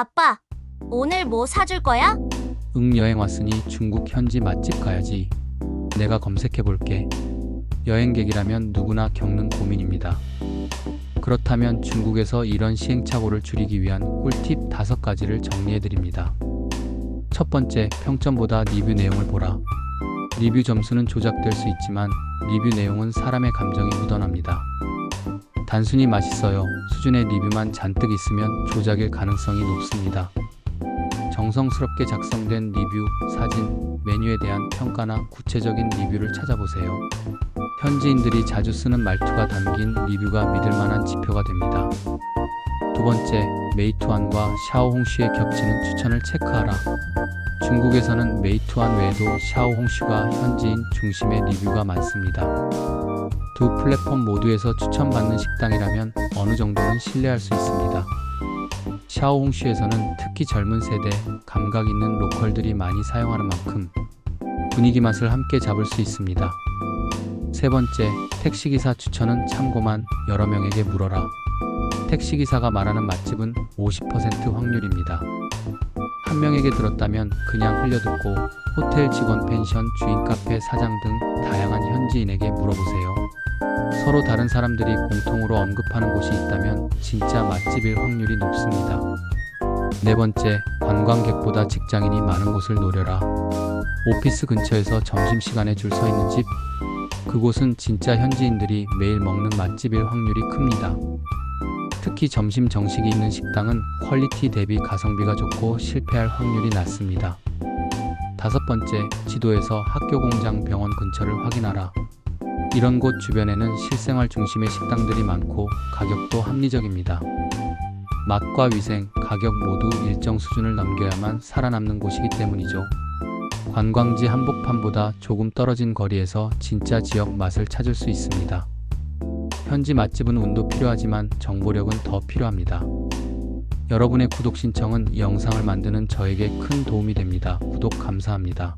아빠, 오늘 뭐 사줄 거야? 응 여행 왔으니 중국 현지 맛집 가야지. 내가 검색해 볼게. 여행객이라면 누구나 겪는 고민입니다. 그렇다면 중국에서 이런 시행착오를 줄이기 위한 꿀팁 다섯 가지를 정리해 드립니다. 첫 번째, 평점보다 리뷰 내용을 보라. 리뷰 점수는 조작될 수 있지만 리뷰 내용은 사람의 감정이 묻어납니다. 단순히 맛있어요 수준의 리뷰만 잔뜩 있으면 조작일 가능성이 높습니다. 정성스럽게 작성된 리뷰, 사진, 메뉴에 대한 평가나 구체적인 리뷰를 찾아보세요. 현지인들이 자주 쓰는 말투가 담긴 리뷰가 믿을 만한 지표가 됩니다. 두 번째, 메이투안과 샤오홍쉬의 겹치는 추천을 체크하라. 중국에서는 메이투안 외에도 샤오홍쉬가 현지인 중심의 리뷰가 많습니다. 두 플랫폼 모두에서 추천받는 식당이라면 어느 정도는 신뢰할 수 있습니다. 샤오홍쉬에서는 특히 젊은 세대, 감각 있는 로컬들이 많이 사용하는 만큼 분위기 맛을 함께 잡을 수 있습니다. 세 번째, 택시기사 추천은 참고만 여러 명에게 물어라. 택시기사가 말하는 맛집은 50% 확률입니다. 한 명에게 들었다면 그냥 흘려듣고 호텔 직원 펜션, 주인 카페 사장 등 다양한 현지인에게 물어보세요. 서로 다른 사람들이 공통으로 언급하는 곳이 있다면 진짜 맛집일 확률이 높습니다. 네 번째, 관광객보다 직장인이 많은 곳을 노려라. 오피스 근처에서 점심시간에 줄 서 있는 집, 그곳은 진짜 현지인들이 매일 먹는 맛집일 확률이 큽니다. 특히 점심 정식이 있는 식당은 퀄리티 대비 가성비가 좋고 실패할 확률이 낮습니다. 다섯 번째, 지도에서 학교 공장 병원 근처를 확인하라. 이런 곳 주변에는 실생활 중심의 식당들이 많고 가격도 합리적입니다. 맛과 위생, 가격 모두 일정 수준을 넘겨야만 살아남는 곳이기 때문이죠. 관광지 한복판보다 조금 떨어진 거리에서 진짜 지역 맛을 찾을 수 있습니다. 현지 맛집은 운도 필요하지만 정보력은 더 필요합니다. 여러분의 구독 신청은 이 영상을 만드는 저에게 큰 도움이 됩니다. 구독 감사합니다.